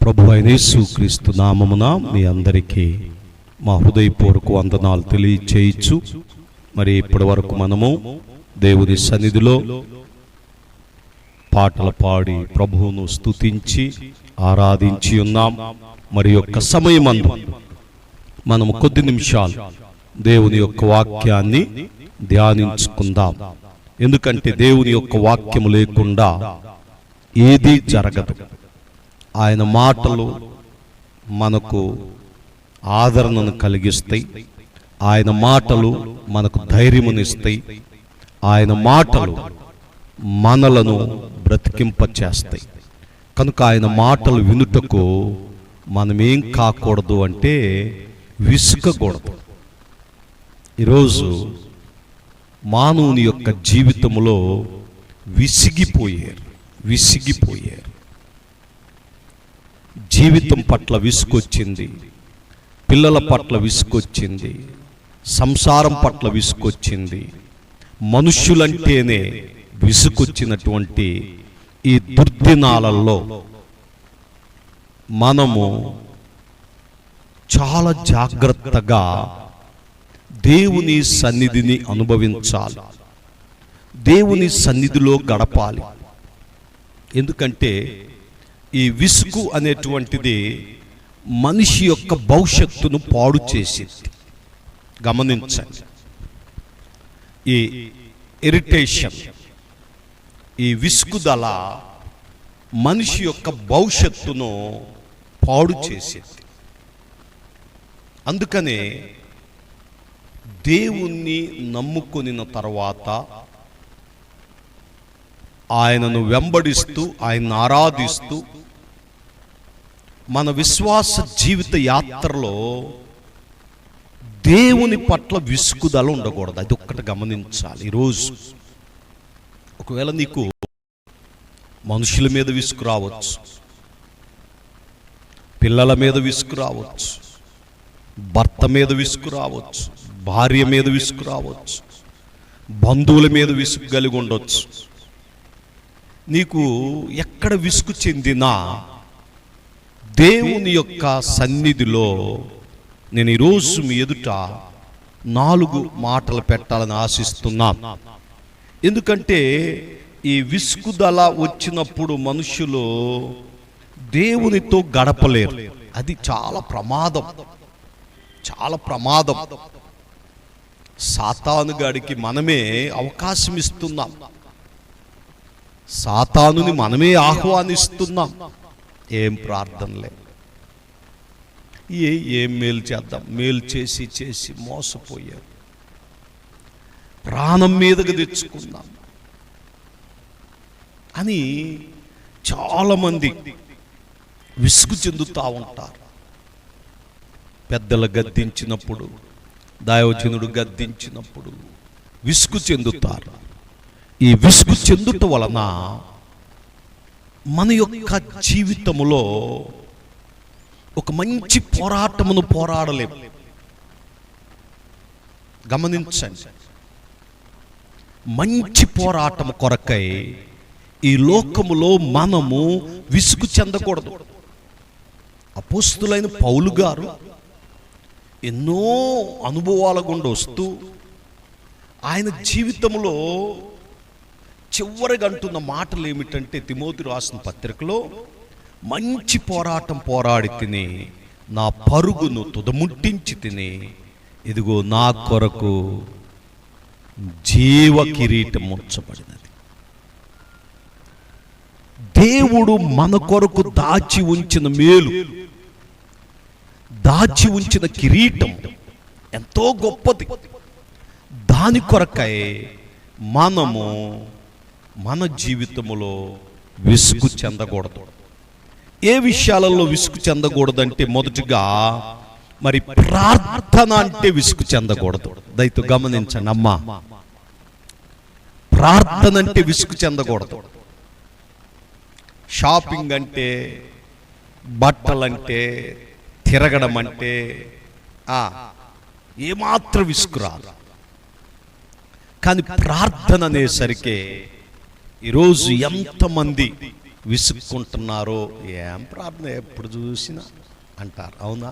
ప్రభు అయిన యేసుక్రీస్తు నామమున మీ అందరికీ మా హృదయపూర్వక వందనాలు తెలియచేయచ్చు. మరి ఇప్పటి వరకు మనము దేవుని సన్నిధిలో పాటలు పాడి ప్రభువును స్తుతించి ఆరాధించి ఉన్నాం. మరి యొక్క సమయమందు మనము కొద్ది నిమిషాలు దేవుని యొక్క వాక్యాన్ని ధ్యానించుకుందాం. ఎందుకంటే దేవుని యొక్క వాక్యము లేకుండా ఏదీ జరగదు. ఆయన మాటలు మనకు ఆదరణను కలిగిస్తాయి. ఆయన మాటలు మనకు ధైర్యమునిస్తాయి. ఆయన మాటలు మనలను బ్రతికింప చేస్తాయి కనుక ఆయన మాటలు వినుటకు మనమేం కాకూడదు అంటే విసుకకూడదు. ఈరోజు మానవుని యొక్క జీవితంలో విసిగిపోయారు విసిగిపోయారు. జీవితం పట్ల విసుకొచ్చింది పిల్లల పట్ల విసుకొచ్చింది సంసారం పట్ల విసుకొచ్చింది మనుష్యులంటేనే విసుకొచ్చినటువంటి ఈ దుర్దినాలలో మనము చాలా జాగ్రత్తగా దేవుని సన్నిధిని అనుభవించాలి. దేవుని సన్నిధిలో గడపాలి. ఎందుకంటే ఈ విసుగు అనేటువంటిది మనిషి యొక్క భవిష్యత్తును పాడు చేసింది. గమనించండి. ఈ ఇరిటేషన్ ఈ విసుగుదల మనిషి యొక్క భవిష్యత్తును పాడు చేసేది. అందుకనే దేవుణ్ణి నమ్ముకొనిన తర్వాత ఆయనను వెంబడిస్తూ ఆయన్ని ఆరాధిస్తూ మన విశ్వాస జీవిత యాత్రలో దేవుని పట్ల విసుగుదల ఉండకూడదు. అది ఒక్కటి గమనించాలి. ఈరోజు ఒకవేళ నీకు మనుషుల మీద విసుగు రావచ్చు పిల్లల మీద విసుగు రావచ్చు భర్త మీద విసుగు రావచ్చు భార్య మీద విసుగు రావచ్చు బంధువుల మీద విసుగు కలిగి ఉండొచ్చు. నీకు ఎక్కడ విసుగు చెందినా దేవుని యొక్క సన్నిధిలో నేను ఈరోజు మీ ఎదుట నాలుగు మాటలు పెట్టాలని ఆశిస్తున్నాను. ఎందుకంటే ఈ విసుగుదల వచ్చినప్పుడు మనుషులు దేవునితో గడపలేరు. అది చాలా ప్రమాదం. చాలా ప్రమాదం. సాతాను గాడికి మనమే అవకాశం ఇస్తున్నాం సాతానుని మనమే ఆహ్వానిస్తున్నాం. ఏం ప్రార్థనలే. ఏ ఏం మేలు చేద్దాం? మేలు చేసి చేసి మోసపోయారు. ప్రాణం మీదకి తెచ్చుకుందాం అని చాలామంది విసుగు చెందుతూ ఉంటారు. పెద్దలు గద్దించినప్పుడు దైవజనుడు గద్దించినప్పుడు విసుగు చెందుతారు. ఈ విసుగు చెందుట వలన మన యొక్క జీవితములో ఒక మంచి పోరాటమును పోరాడలేము గమనించండి. మంచి పోరాటం కొరకై ఈ లోకములో మనము విసుగు చెందకూడదు. అపోస్తులైన పౌలు గారు ఎన్నో అనుభవాల గుండా వస్తూ ఆయన జీవితంలో చివరిగా అంటున్న మాటలు ఏమిటంటే తిమోతి రాసిన పత్రికలో మంచి పోరాటం పోరాడి తిని నా పరుగును తుదముట్టించి తిని ఇదిగో నా కొరకు జీవ కిరీటం ఉంచబడినది దేవుడు మన కొరకు దాచి ఉంచిన మేలు దాచి ఉంచిన కిరీటం ఎంతో గొప్పది. దాని కొరకై మనము మన జీవితములో విసుగు చెందకూడదు. ఏ విషయాలలో విసుగు చెందకూడదంటే మొదటిగా మరి ప్రార్థన అంటే విసుగు చెందకూడదు. దయతో గమనించండి అమ్మా. ప్రార్థన అంటే విసుగు చెందకూడదు. షాపింగ్ అంటే బట్టలంటే తిరగడం అంటే ఏమాత్రం విసుకురాదు కానీ ప్రార్థన అనేసరికి ఈరోజు ఎంతమంది విసుక్కుంటున్నారో ఏం ప్రార్థన ఎప్పుడు చూసినా అంటారు అవునా?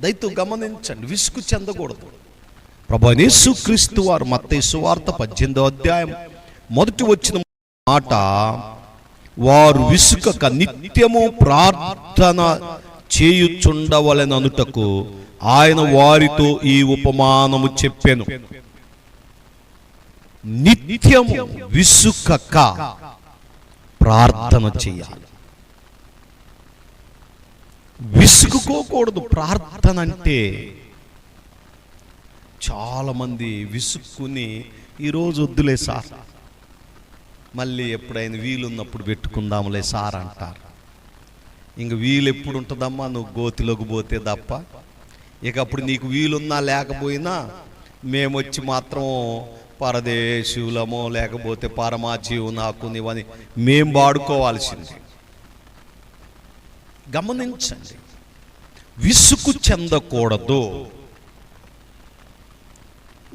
దయతో గమనించండి విసుగు చెందకూడదు. ప్రభనేసు క్రీస్తు వారు మత్తయి వార్త పద్దెనిమిదో అధ్యాయం మొదటి వచ్చిన మాట వారు విసుకక నిత్యము ప్రార్థన చేయుచుండవలెననుటకు ఆయన వారితో ఈ ఉపమానము చెప్పాను. నిత్యము విసుకక ప్రార్థన చేయాలి. విసుకుకోకూడదు ప్రార్థన అంటే చాలామంది విసుక్కుని ఈరోజు వద్దులే సార్. మళ్ళీ ఎప్పుడైనా వీలున్నప్పుడు పెట్టుకుందాంలే సార్ అంటారు. ఇంక వీలు ఎప్పుడు ఉంటుందమ్మా నువ్వు గోతిలోకి పోతే తప్ప. ఇక అప్పుడు నీకు వీలున్నా లేకపోయినా మేము వచ్చి మాత్రం పరదేశులమో లేకపోతే పరమాజీవు నాకు నీవని మేం వాడుకోవాల్సింది. గమనించండి. విసుగు చెందకూడదు.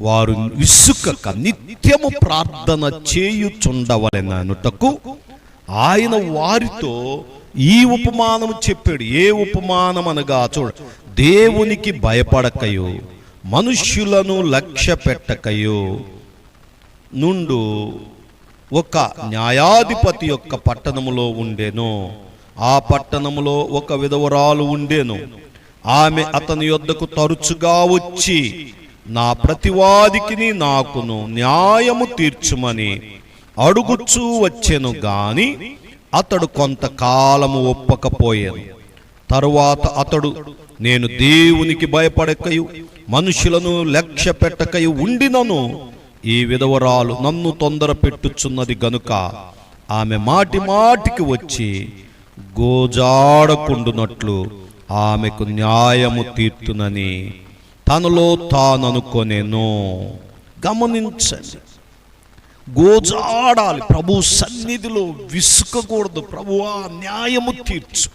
వారు విసుకక నిత్యము ప్రార్థన చేయుచుండవలెననుటకు ఆయన వారితో ఈ ఉపమానము చెప్పాడు. ఏ ఉపమానం అనగా చూడ. దేవునికి భయపడకయో మనుష్యులను లక్ష్య పెట్టకయో. నుండు ఒక న్యాయాధిపతి యొక్క పట్టణములో ఉండేను. ఆ పట్టణములో ఒక విధవరాలు ఉండేను. ఆమె అతని యొద్దకు తరచుగా వచ్చి నా ప్రతివాదికిని నాకును న్యాయము తీర్చుమని అడుగుచూ వచ్చెను గాని అతడు కొంతకాలము ఒప్పకపోయాను. తరువాత అతడు నేను దేవునికి భయపడకయు మనుషులను లక్ష్య పెట్టకయు ఉండినను. ఈ విధవరాలు నన్ను తొందర పెట్టుచున్నది గనుక ఆమె మాటి మాటికి వచ్చి గోజాడకుండునట్లు ఆమెకు న్యాయము తీర్తునని తనలో తాననుకొనేను. గమనించండి. గోజాడాలి. ప్రభు సన్నిధిలో విసుకకూడదు. ప్రభువా న్యాయము తీర్చు.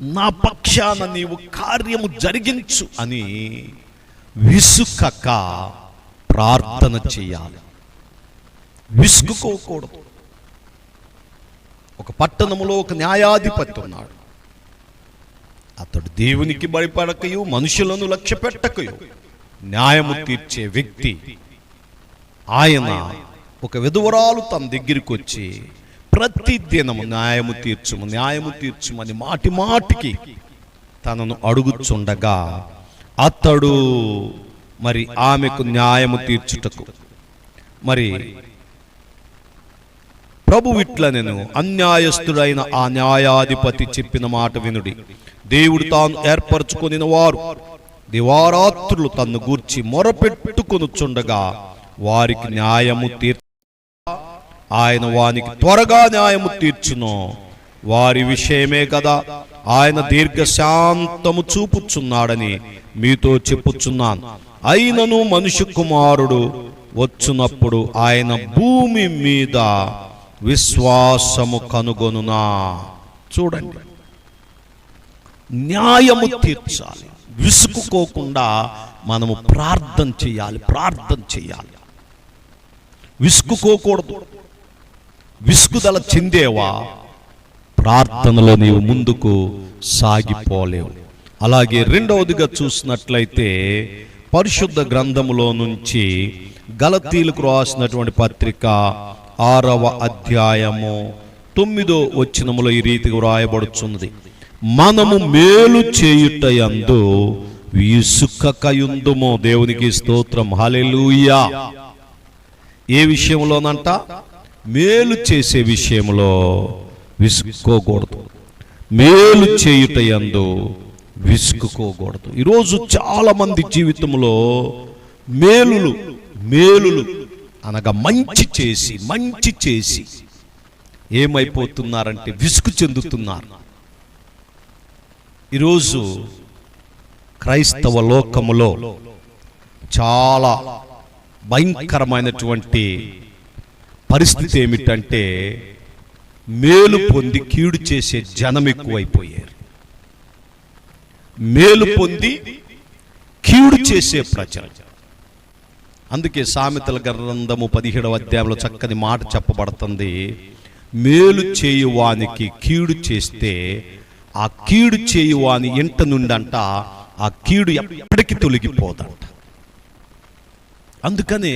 నా పక్షాన నీవు కార్యము జరిగించు అని విసుకక ప్రార్థన చేయాలి. విసుగుకోకూడదు. ఒక పట్టణములో ఒక న్యాయాధిపతి ఉన్నాడు. అతడు దేవునికి భయపడకయు మనుషులను లక్ష్య పెట్టకయు న్యాయము తీర్చే వ్యక్తి. ఆయన ఒక విధవరాలు తన దగ్గరికి వచ్చి ప్రతి దినము న్యాయము తీర్చుము న్యాయము తీర్చుమని మాటి మాటికి తనను అడుగుచుండగా అతడు మరి ఆమెకు న్యాయము తీర్చుటకు. మరి ప్రభు ఇట్ల నేను అన్యాయస్తుడైన ఆ న్యాయాధిపతి చెప్పిన మాట వినుడి. దేవుడు తాను ఏర్పరచుకొనిన వారు. దివారాత్రులు తన్ను గూర్చి మొరపెట్టుకొనుచుండగా వారికి న్యాయము తీర్చ ఆయన వానికి త్వరగా న్యాయము తీర్చును. వారి విషయమే కదా ఆయన దీర్ఘశాంతము చూపుచున్నాడని మీతో చెప్పుచున్నాను. అయినను మనుషు కుమారుడు వచ్చినప్పుడు ఆయన భూమి మీద విశ్వాసము కనుగొనునా. చూడండి. న్యాయము తీర్చాలి. విసుకుకోకుండా మనము ప్రార్థన చేయాలి ప్రార్థన చేయాలి. విసుకుకోకూడదు. విసుగుదల చెందేవా? ప్రార్థనలో నీవు ముందుకు సాగిపోలేవు. అలాగే రెండవదిగా చూసినట్లయితే పరిశుద్ధ గ్రంథములో నుంచి గలతీలకు రాసినటువంటి పత్రిక ఆరవ అధ్యాయము తొమ్మిదో వచ్చినములో ఈ రీతిగా వ్రాయబడుచున్నది. మనము మేలు చేయుటయందు విసుక్కకయుందుమో దేవునికి స్తోత్రం. హల్లెలూయా. ఏ విషయంలోనంట మేలు చేసే విషయంలో విసుక్కోకూడదు. మేలు చేయుటయందు విసుక్కుకోకూడదు ఈరోజు చాలా మంది జీవితంలో మేలులు మేలులు అనగా మంచి చేసి మంచి చేసి ఏమైపోతున్నారంటే విసుగు చెందుతున్నారు. ఈరోజు క్రైస్తవ లోకములో చాలా భయంకరమైనటువంటి పరిస్థితి ఏమిటంటే మేలు పొంది కీడు చేసే జనం ఎక్కువైపోయారు. మేలు పొంది కీడు చేసే ప్రజలు. అందుకే సామెతల గ్రంథము పదిహేడవ అధ్యాయంలో చక్కని మాట చెప్పబడుతుంది. మేలు చేయువానికి కీడు చేస్తే ఆ కీడు చేయువాని ఇంట నుండంట ఆ కీడు ఎప్పటికీ తొలగిపోదంట. అందుకనే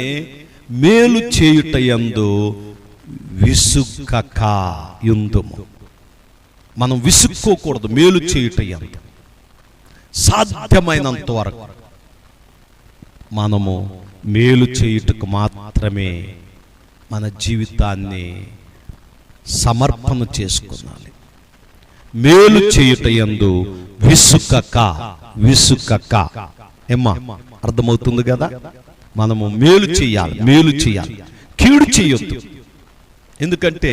మేలు చేయుట యందు విసుక్కక ఎందుము మనం విసుక్కోకూడదు మేలు చేయుట ఎందు సాధ్యమైనంత వరకు మనము మేలు చేయుటకు మాత్రమే మన జీవితాన్ని సమర్పణ చేసుకున్నాలి. మేలు చేయుట యందు విసుకక విసుకక. ఏమ్మా అర్థమవుతుంది కదా? మనము మేలు చేయాలి మేలు చేయాలి. కీడు చేయొద్దు. ఎందుకంటే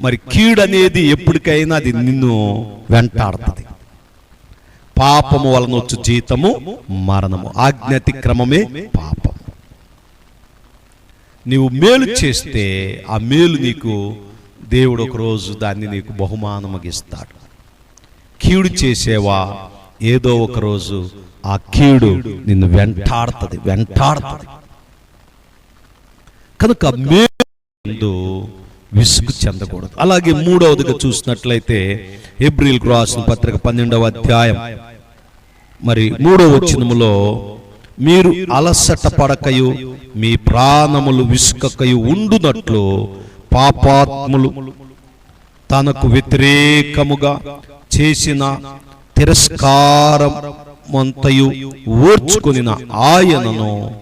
మరి కీడు అనేది ఎప్పటికైనా అది నిన్ను వెంటాడుతుంది. పాపము వలన వచ్చు జీతము మరణము ఆజ్ఞాతిక్రమమే పాపం. నీవు మేలు చేస్తే ఆ మేలు నీకు దేవుడు ఒక రోజు దాన్ని నీకు బహుమానమగిస్తాడు కీడు చేసేవా? ఏదో ఒకరోజు ఆ కీడు నిన్ను వెంటాడుతుంది వెంటాడుతుంది. కనుక మేలు విసుగు చెందకూడదు. అలాగే మూడవదిగా చూసినట్లయితే ఏప్రిల్ రాసిన పత్రిక పన్నెండవ అధ్యాయం. మరి మూడవ వచ్చినములో మీరు అలసట పడకయు మీ ప్రాణములు విసుకకయు ఉండునట్లు పాపాత్ములు తనకు వ్యతిరేకముగా చేసిన తిరస్కారమంతయు ఓర్చుకొనిన ఆయనను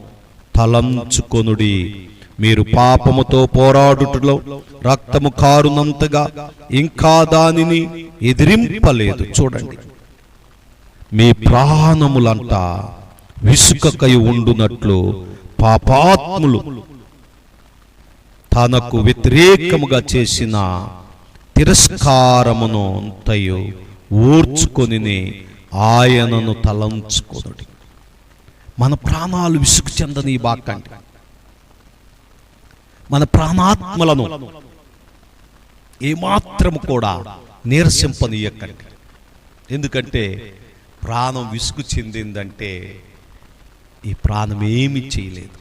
తలంచుకొనుడి. మీరు పాపముతో పోరాడుటలో రక్తము కారునంతగా ఇంకా దానిని ఎదిరింపలేదు. చూడండి. మీ ప్రాణములంట విసుకకై ఉండునట్లు పాపాత్ములు తనకు వ్యతిరేకముగా చేసిన తిరస్కారమును అంతయు ఓర్చుకొని ఆయనను తలంచుకొనుడి. మన ప్రాణాలు విసుగు చెందని బాకండి మన ప్రాణాత్మలను ఏమాత్రము కూడా నీరసింపనీయకండి. ఎందుకంటే ప్రాణం విసుగు చెందిందంటే ఈ ప్రాణం ఏమీ చేయలేదు.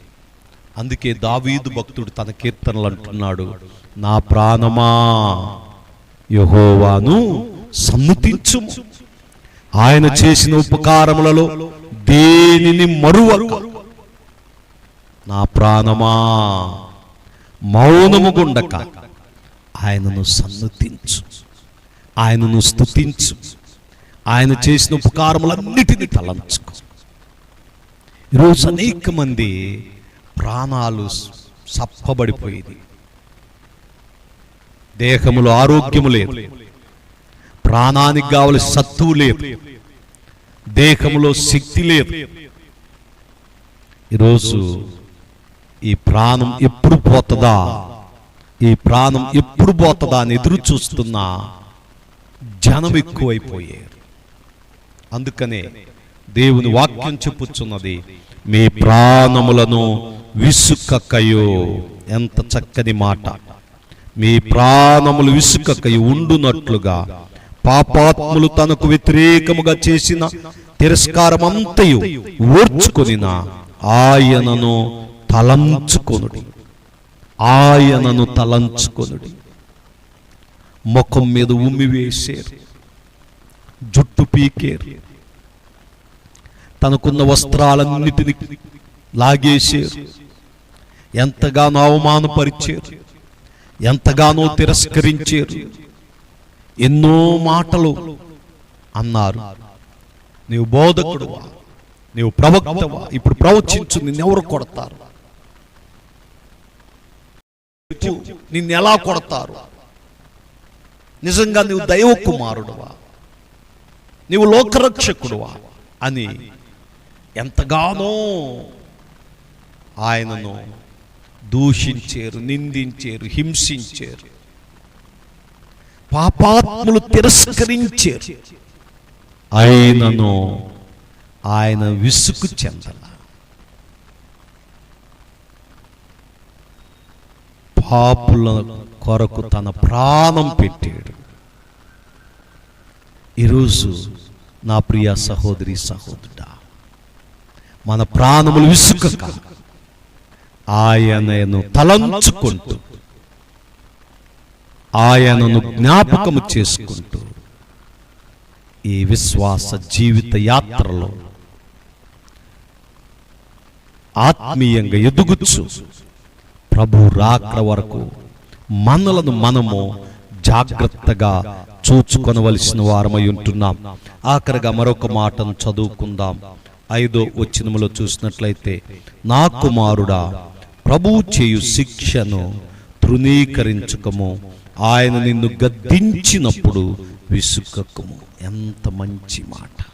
అందుకే దావీదు భక్తుడు తన కీర్తనలు అంటున్నాడు నా ప్రాణమా యహోవాను సమ్మతించుము. ఆయన చేసిన ఉపకారములలో దేనిని మరువ నా ప్రాణమా మౌనము గుండక ఆయనను సన్నతించు ఆయనను స్తుతించు ఆయన చేసిన ఉపకారములన్నిటినీ తలంచుకో. ఈరోజు అనేక మంది ప్రాణాలు సప్పబడిపోయింది. దేహములో ఆరోగ్యము లేదు. ప్రాణానికి కావలసిన సత్తువు లేదు. దేహములో శక్తి లేదు. ఈరోజు ఈ ప్రాణం ఎప్పుడు పోతుందా? ఈ ప్రాణం ఎప్పుడు పోతుందా అని ఎదురు చూస్తున్నా జనం ఎక్కువైపోయారు. అందుకనే దేవుని వాక్యం చెప్పుచున్నది మీ ప్రాణములను విసుకకయో ఎంత చక్కని మాట. మీ ప్రాణములు విసుకకై ఉండునట్లుగా పాపాత్ములు తనకు వ్యతిరేకముగా చేసిన తిరస్కారమంతయు ఓర్చుకొనిన ఆయనను తలంచుకొనుడి. ఆయనను తలంచుకొనుడి. ముఖం మీద ఉమ్మి వేసేరు. జుట్టు పీకేరు. తనకున్న వస్త్రాలన్నిటిని లాగేశారు ఎంతగానో అవమానపరిచారు. ఎంతగానో తిరస్కరించారు. ఎన్నో మాటలు అన్నారు. నీవు బోధకుడువా? నీవు ప్రవక్తవా? ఇప్పుడు ప్రవచించు నిన్నెవరు కొడతారు? నిన్ను ఎలా కొడతారు? నిజంగా నీవు దైవ కుమారుడువా నీవు లోకరక్షకుడువా? అని ఎంతగానో ఆయనను దూషించారు నిందించారు హింసించారు. పాపాత్ములు తిరస్కరించారు. ఆయనను ఆయన విసుగు చెందల. పాపుల కొరకు తన ప్రాణం పెట్టాడు. ఈరోజు నా ప్రియ సహోదరి సహోదరుడా మన ప్రాణములు విసుకక ఆయనను తలంచుకుంటూ ఆయనను జ్ఞాపకము చేసుకుంటూ ఈ విశ్వాస జీవిత యాత్రలో ఆత్మీయంగా ఎదుగుచ్చు ప్రభు రాక వరకు మనలను మనము జాగ్రత్తగా చూచుకొనవలసిన వారమై ఉంటున్నాం. ఆఖరిగా మరొక మాటను చదువుకుందాం. ఐదో వచ్చినములో చూసినట్లయితే నా కుమారుడా ప్రభువు చేయు శిక్షను తృణీకరించకము. ఆయన నిన్ను గద్దించినప్పుడు విసుకకము ఎంత మంచి మాట.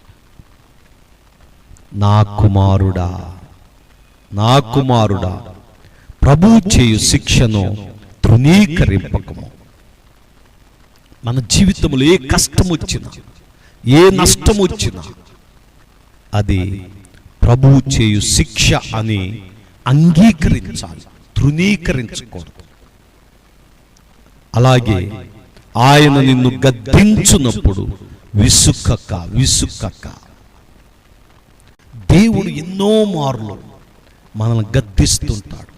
నా కుమారుడా నా కుమారుడా ప్రభు చేయు శిక్షను తృణీకరింపకము. మన జీవితంలో ఏ కష్టం వచ్చినా ఏ నష్టం వచ్చినా అది ప్రభు చేయు శిక్ష అని అంగీకరించాలి తృణీకరించకూడదు అలాగే ఆయన నిన్ను గద్దించున్నప్పుడు విసుక్కక విసుక్కక. దేవుడు ఎన్నో మార్లు మనల్ని గద్దిస్తుంటాడు.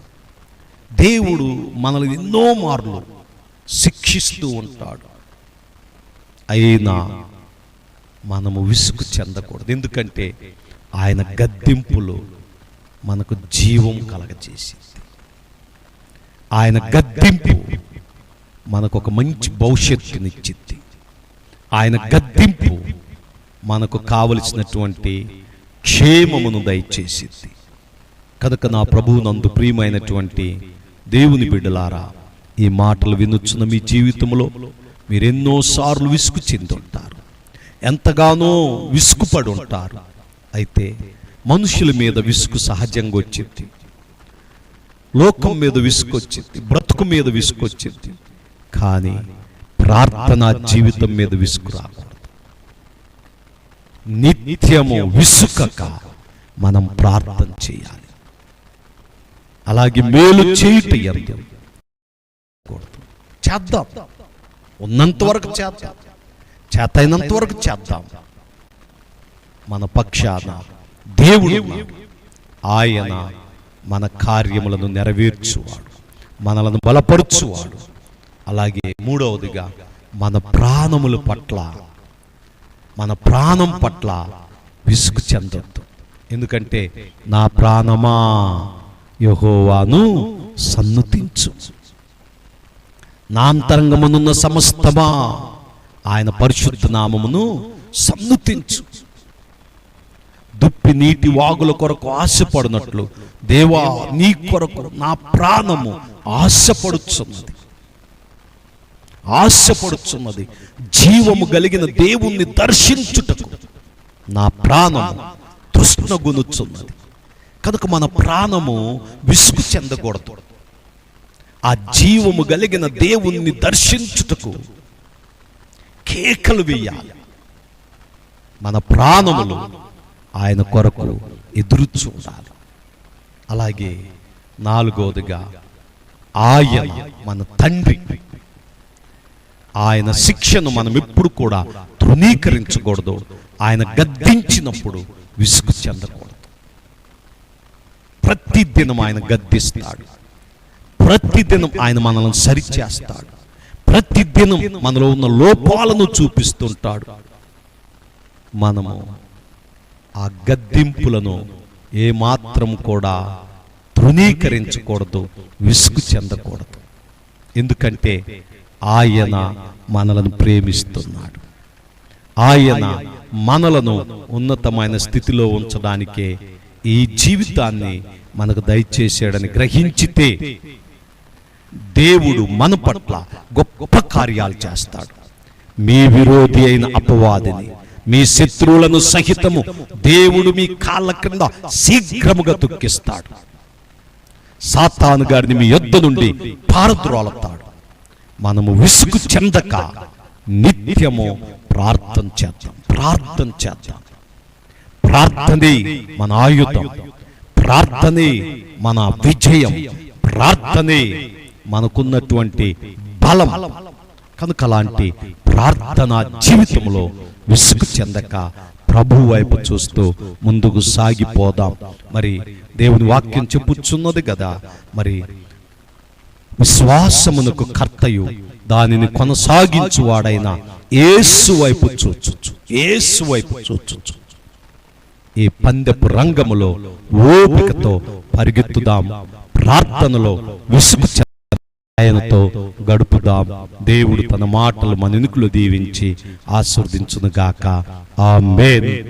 దేవుడు మనల్ని ఎన్నో మార్లు శిక్షిస్తూ ఉంటాడు. అయినా మనము విసుగు చెందకూడదు. ఎందుకంటే ఆయన గద్దింపులు మనకు జీవం కలగజేసింది ఆయన గద్దెంపు మనకు ఒక మంచి భవిష్యత్తునిచ్చింది ఆయన గద్దింపు మనకు కావలసినటువంటి క్షేమమును దయచేసింది కనుక నా ప్రభువు నందు ప్రియమైనటువంటి దేవుని బిడ్డలారా ఈ మాటలు వినుచున్న మీ జీవితంలో మీరెన్నోసార్లు విసుగు చెందుంటారు. ఎంతగానో విసుగుపడి ఉంటారు అయితే మనుషుల మీద విసుగు సహజంగా వచ్చింది. లోకం మీద విసుకొచ్చింది బ్రతుకు మీద విసుకొచ్చింది కానీ ప్రార్థనా జీవితం మీద విసుగు రాకూడదు. నిత్యము విసుకక మనం ప్రార్థన చేయాలి. అలాగే మేలు చేయుట ఎందు చేద్దాం. ఉన్నంత వరకు చేద్దాం. చేతైనంత వరకు చేద్దాం. మన పక్షాన దేవుడు ఆయన మన కార్యములను నెరవేర్చువాడు మనలను బలపరుచువాడు. అలాగే మూడవదిగా మన ప్రాణముల పట్ల మన ప్రాణం పట్ల విసుగు చెందొద్దు. ఎందుకంటే నా ప్రాణమా యహోవాను సన్నుతించు. నా అంతరంగమునున్న సమస్తమా ఆయన పరిశుద్ధ నామమును సన్నుతించు. దుప్పి నీటి వాగుల కొరకు ఆశపడినట్లు దేవా నీ కొరకు నా ప్రాణము ఆశపడుచున్నది. ఆశపడుచున్నది. జీవము కలిగిన దేవుణ్ణి దర్శించుటకు నా ప్రాణము తృష్ణగునుచున్నది. కనుక మన ప్రాణము విసుగు చెందకూడదు. ఆ జీవము కలిగిన దేవుణ్ణి దర్శించుటకు కేకలు వేయాలి. మన ప్రాణములు ఆయన కొరకు ఎదురు చూడాలి అలాగే నాలుగవదిగా ఆయన మన తండ్రి. ఆయన శిక్షను మనం ఎప్పుడు కూడా తృణీకరించకూడదు. ఆయన గద్దించినప్పుడు విసుగు చెందకూడదు. ప్రతి దినం ఆయన గద్దిస్తాడు. ప్రతి దినం ఆయన మనల్ని సరిచేస్తాడు. ప్రతి దినం మనలో ఉన్న లోపాలను చూపిస్తుంటాడు. మనము ఆ గద్దింపులను ఏమాత్రం కూడా తృణీకరించకూడదు విసుగు చెందకూడదు. ఎందుకంటే ఆయన మనలను ప్రేమిస్తున్నాడు. ఆయన మనలను ఉన్నతమైన స్థితిలో ఉంచడానికే ఈ జీవితాన్ని మనకు దయచేసాడని గ్రహించితే దేవుడు మన పట్ల గొప్ప కార్యాలు చేస్తాడు. మీ విరోధి అయిన అపవాదిని మీ శత్రువులను సహితము దేవుడు మీ కాళ్ళ క్రింద శీఘ్రముగా దుఃఖిస్తాడు సాతాను గారిని మీ యొద్ద నుండి పారద్రోలతాడు. మనము విసుగు చెందక నిత్యము ప్రార్థన చేద్దాం ప్రార్థన చేద్దాం. ప్రార్థనే మన ఆయుధం ప్రార్థనే మన విజయం ప్రార్థనే మనకున్నటువంటి బలం. కనుక అలాంటి ప్రార్థన జీవితంలో విసుగు చెందక ప్రభు వైపు చూస్తూ ముందుకు సాగిపోదాం. మరి దేవుని వాక్యం చెప్పుచున్నది కదా. మరి విశ్వాసమునకు కర్తయు దానిని కొనసాగించువాడైన ఏసు వైపు చూచుచు ఏసు వైపు చూచుచు. ఈ పందెపు రంగములో ఓపికతో పరిగెత్తుదాం ప్రార్థనలో విసుగు ఆయనతో గడుపుదాం. దేవుడు తన మాటలు మన ఎనుకలు దీవించి ఆ ఆమేన్.